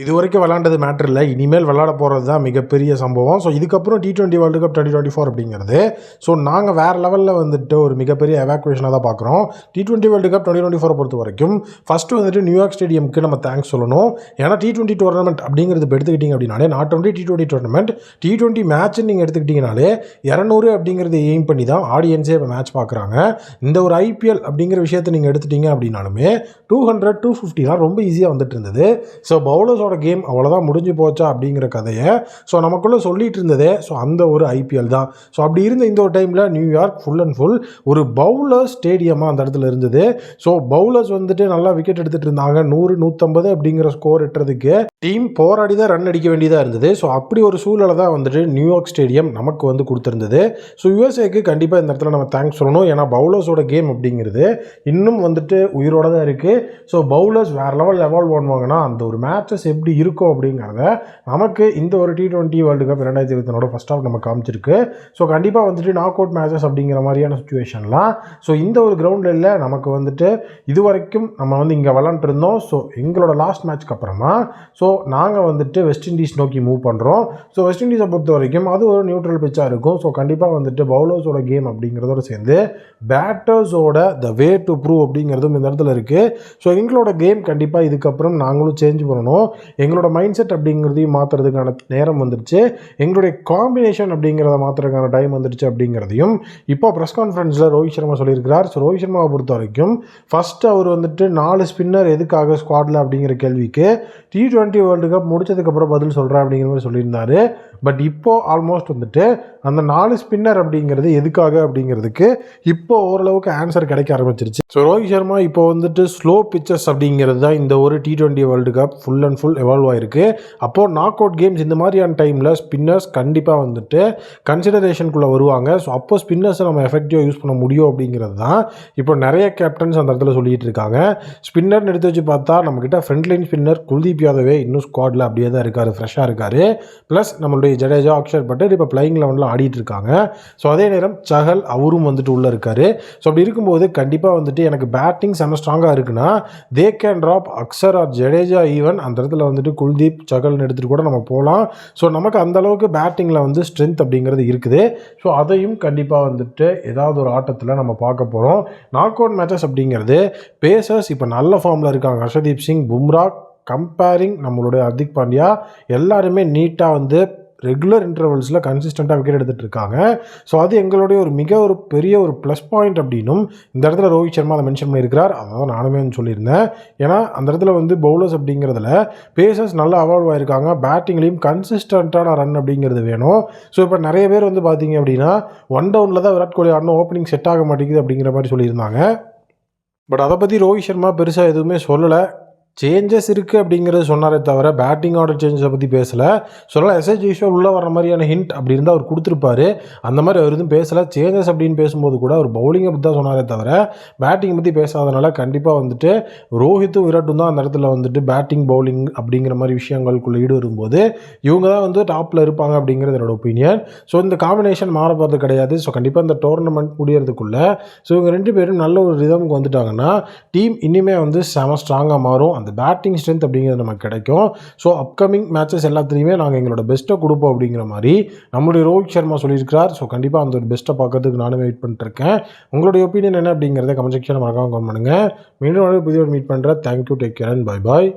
இது வரைக்கும் விளாண்டது மேட்ரு இல்லை. இனிமேல் விளாட போகிறது தான் மிகப்பெரிய சம்பவம். ஸோ இதுக்கப்புறம் T twenty world cup twenty twenty four அப்படிங்கிறது. ஸோ நாங்கள் வேறு லெவலில் வந்துட்டு ஒரு மிகப்பெரிய எவாக்குவேஷனாக தான் பார்க்குறோம். T twenty world cup twenty twenty four பொறுத்த வரைக்கும் ஃபஸ்ட்டு வந்துட்டு நியூயார்க் ஸ்டேடியம்க்கு நம்ம தேங்க்ஸ் சொல்லணும். ஏன்னா டி டுவெண்ட்டி டோர்னமெண்ட் அப்படிங்கிறது இப்போ எடுத்துக்கிட்டிங்க அப்படின்னாலே not only T twenty tournament T twenty மேட்ச்னு நீங்கள் எடுத்துக்கிட்டிங்கனாலே இரநூறு அப்படிங்கிறது எய்ம் பண்ணி தான் ஆடியன்ஸே இப்போ மேட்ச் பார்க்குறாங்க. இந்த ஒரு ஐபிஎல் அப்படிங்கிற விஷயத்தை நீங்கள் எடுத்துட்டீங்க அப்படின்னாலுமே டூ ஹண்ட்ரட் டூ ஃபிஃப்டிலாம் ரொம்ப ஈஸியாக வந்துட்டு இருந்தது. ஸோ பவுலர்ஸோட கேம் அவ்வளோதான் முடிஞ்சு போச்சா அப்படிங்கிற கதையை ஸோ நமக்குள்ளே சொல்லிட்டு இருந்ததே ஸோ அந்த ஒரு ஐபிஎல் தான். ஸோ அப்படி இருந்த இந்த ஒரு டைமில் New York full and full ஒரு பவுலர் ஸ்டேடியமாக அந்த இடத்துல இருந்தது. ஸோ பவுலர்ஸ் வந்துட்டு நல்லா விக்கெட் எடுத்துகிட்டு இருந்தாங்க. நூறு நூற்றம்பது அப்படிங்கிற ஸ்கோர் எட்டுறதுக்கு டீம் போராடி தான் ரன் அடிக்க வேண்டியதாக இருந்தது. ஸோ அப்படி ஒரு சூழலை தான் வந்துட்டு நியூயார்க் ஸ்டேடியம் நமக்கு வந்து கொடுத்துருந்தது. ஸோ யூஎஸ்ஏக்கு கண்டிப்பாக இந்த இடத்துல நம்ம தேங்க்ஸ் சொல்லணும். ஏன்னா பவுலர்ஸோட கேம் அப்படிங்கிறது இன்னும் வந்துட்டு உயிரோட தான் இருக்குது ஸோ பவுலர்ஸ் வேறு லெவல் எவால்வ் பண்ணுவாங்கன்னா அந்த ஒரு மேட்சஸ் எப்படி இருக்கும் அப்படிங்கிறத நமக்கு இந்த ஒரு டி டுவெண்ட்டி வேர்ல்டு கப் ரெண்டாயிரத்தி இருபத்தனோட ஃபஸ்ட் ஆஃப் நம்ம காமிச்சிருக்கு. ஸோ கண்டிப்பாக வந்துட்டு நாக் அவுட் மேட்சஸ் அப்படிங்கிற மாதிரியான சுச்சுவேஷன்லாம் ஸோ இந்த ஒரு கிரவுண்டில் இல்லை நமக்கு வந்துட்டு இது வரைக்கும் நம்ம வந்து இங்கே விளாண்டுருந்தோம் ஸோ எங்களோட லாஸ்ட் மேட்ச்க்கு அப்புறமா ஸோ நாங்கள் வந்துட்டு வெஸ்ட் இண்டீஸ் நோக்கி மூவ் பண்ணுறோம் ஸோ வெஸ்ட் இண்டீஸை பொறுத்த வரைக்கும் அது ஒரு நியூட்ரல் பிச்சாக இருக்கும். ஸோ கண்டிப்பாக வந்துட்டு பவுலர்ஸோட கேம் அப்படிங்கிறதோட சேர்ந்து பேட்டர்ஸோட த வே டு ப்ரூவ் அப்படிங்கிறதும் இந்த இடத்துல இருக்குது ஸோ எங்களோட கேம் கண்டிப்பாக இதுக்கப்புறம் நாங்களும் சேஞ்ச் பண்ணணும். எங்களோட மைண்ட் செட் அப்படிங்கிறதையும் மாற்றுறதுக்கான நேரம் வந்துருச்சு. எங்களுடைய காம்பினேஷன் அப்படிங்கிறத மாற்றுறதுக்கான டைம் வந்துருச்சு அப்படிங்கிறதையும் இப்போ ப்ரெஸ் கான்ஃபரன்ஸில் ரோஹித் சர்மா சொல்லியிருக்கிறார். ஸோ ரோஹித் சர்மாவை பொறுத்த வரைக்கும் ஃபஸ்ட்டு அவர் வந்துட்டு நாலு ஸ்பின்னர் எதுக்காக ஸ்குவாடில் அப்படிங்கிற கேள்விக்கு டி ட்வெண்ட்டி வேர்ல்டு கப் முடிச்சதுக்கப்புறம் பதில் சொல்கிறேன் அப்படிங்கிற மாதிரி சொல்லியிருந்தாரு. பட் இப்போது ஆல்மோஸ்ட் வந்துட்டு அந்த நாலு ஸ்பின்னர் அப்படிங்கிறது எதுக்காக அப்படிங்கிறதுக்கு இப்போ ஓரளவுக்கு ஆன்சர் கிடைக்க ஆரம்பிச்சிருச்சு. ஸோ ரோஹித் சர்மா இப்போ வந்துட்டு ஸ்லோ பிச்சர்ஸ் அப்படிங்கிறது தான் இந்த ஒரு T twenty world cup full and full evolve ஆகிருக்கு அப்போது நாக் அவுட் கேம்ஸ் இந்த மாதிரியான டைமில் ஸ்பின்னர்ஸ் கண்டிப்பாக வந்துட்டு கன்சிடரேஷனுக்குள்ளே வருவாங்க. ஸோ அப்போ ஸ்பின்னர்ஸை நம்ம எஃபெக்டிவாக யூஸ் பண்ண முடியும் அப்படிங்கிறது தான் இப்போ நிறைய கேப்டன்ஸ் அந்த இடத்துல சொல்லிட்டு இருக்காங்க. ஸ்பின்னர்னு எடுத்து வச்சு பார்த்தா நம்மக்கிட்ட ஃப்ரண்ட் லைன் ஸ்பின்னர் குல்தீப் யாதவே இன்னும் ஸ்குவாடில் அப்படியே தான் இருக்கார் ஃப்ரெஷ்ஷாக இருக்கார். ப்ளஸ் நம்மளுடைய ஜடேஜா அக்ஷர் பட்டர் இப்போ பிளையிங் லெவனில் ஆடிட்டு இருக்காங்க. ஸோ அதே நேரம் சஹல் அவரும் வந்துட்டு உள்ளே இருக்கார். ஸோ அப்படி இருக்கும்போது கண்டிப்பாக வந்துட்டு எனக்கு பேட்டிங் செம்ம ஸ்ட்ராங்காக இருக்குன்னா they can drop Axar or Jadeja even அந்த இடத்துல வந்துட்டு குல்தீப் சகல்னு எடுத்துகிட்டு கூட நம்ம போகலாம் ஸோ நமக்கு அந்தளவுக்கு பேட்டிங்கில் வந்து ஸ்ட்ரென்த் அப்படிங்கிறது இருக்குது. ஸோ அதையும் கண்டிப்பாக வந்துட்டு ஏதாவது ஒரு ஆட்டத்தில் நம்ம பார்க்க போகிறோம் நாக் அவுட் மேட்சஸ் அப்படிங்கிறது பேசர்ஸ் இப்போ நல்ல ஃபார்மில் இருக்காங்க. ஹர்ஷதீப் சிங் பும்ரா கம்பேரிங் நம்மளுடைய ஹர்திக் பாண்டியா எல்லாருமே நீட்டாக வந்து ரெகுலர் இன்டர்வல்ஸில் கன்சிஸ்டண்ட்டாக விக்கெட் எடுத்துகிட்டு இருக்காங்க. ஸோ அது எங்களுடைய ஒரு மிக ஒரு பெரிய ஒரு ப்ளஸ் பாயிண்ட் அப்படின்னும் இந்த இடத்துல ரோஹித் சர்மா அதை மென்ஷன் பண்ணியிருக்கிறார். அதான் நானுமே வந்து சொல்லியிருந்தேன். ஏன்னா அந்த இடத்துல வந்து பவுலர்ஸ் அப்படிங்கிறதுல பேசர்ஸ் நல்லா அவால்வ் ஆயிருக்காங்க. பேட்டிங்லேயும் கன்சிஸ்டண்ட்டான ரன் அப்படிங்கிறது வேணும். ஸோ இப்போ நிறைய பேர் வந்து பார்த்தீங்க அப்படின்னா ஒன் டவுனில் தான் விராட் கோலி ஆடணும் ஓப்பனிங் செட் ஆக மாட்டேங்குது அப்படிங்கிற மாதிரி சொல்லியிருந்தாங்க. பட் அதை பற்றி ரோஹித் சர்மா பெருசாக எதுவுமே சொல்லலை. சேஞ்சஸ் இருக்குது அப்படிங்கிறத சொன்னாரே தவிர பேட்டிங் ஆர்டர் சேஞ்சஸை பற்றி பேசலை. சொல்லலாம் எஸ்எஸ் ஜெய்ஷோ உள்ளே வர மாதிரியான ஹிண்ட் அப்படி இருந்தால் அவர் கொடுத்துருப்பாரு. அந்த மாதிரி அவர் எதுவும் பேசலை. சேஞ்சஸ் அப்படின்னு பேசும்போது கூட அவர் பவுலிங்கை பற்றி தான் சொன்னாரே தவிர பேட்டிங் பற்றி பேசாதனால கண்டிப்பாக வந்துட்டு ரோஹித்தும் விராட்டும் தான் அந்த இடத்துல வந்துட்டு பேட்டிங் பவுலிங் அப்படிங்கிற மாதிரி விஷயங்களுக்குள்ளே ஈடு வரும்போது இவங்க தான் வந்து டாப்பில் இருப்பாங்க அப்படிங்கிறது என்னோட ஒப்பீனியன் ஸோ இந்த காம்பினேஷன் மாற போகிறது கிடையாது. ஸோ கண்டிப்பாக இந்த டோர்னமெண்ட் முடியறதுக்குள்ளே ஸோ இவங்க ரெண்டு பேரும் நல்ல ஒரு ரிதமுக்கு வந்துட்டாங்கன்னா டீம் இனிமே வந்து செம ஸ்ட்ராங்காக மாறும். அந்த பேட்டிங் ஸ்ட்ரென்த் அப்படிங்கிறது நமக்கு கிடைக்கும். ஸோ அப்கமிங் மேட்சஸ் எல்லாத்துலேயுமே நாங்கள் எங்களோட பெஸ்ட்டை கொடுப்போம் அப்படிங்கிற மாதிரி நம்மளுடைய ரோஹித் சர்மா சொல்லியிருக்கிறார். ஸோ கண்டிப்பாக அந்த ஒரு பெஸ்ட்டை பார்க்கறதுக்கு நானும் வெயிட் பண்ணிட்டுருக்கேன் உங்களுடைய ஒப்பீனியன் என்ன அப்படிங்கிறத கமெண்ட் செக்ஷன் மறக்காம கமெண்ட் பண்ணுங்கள் மீண்டும் புதிய மீட் பண்ணுறேன் thank you take care and bye bye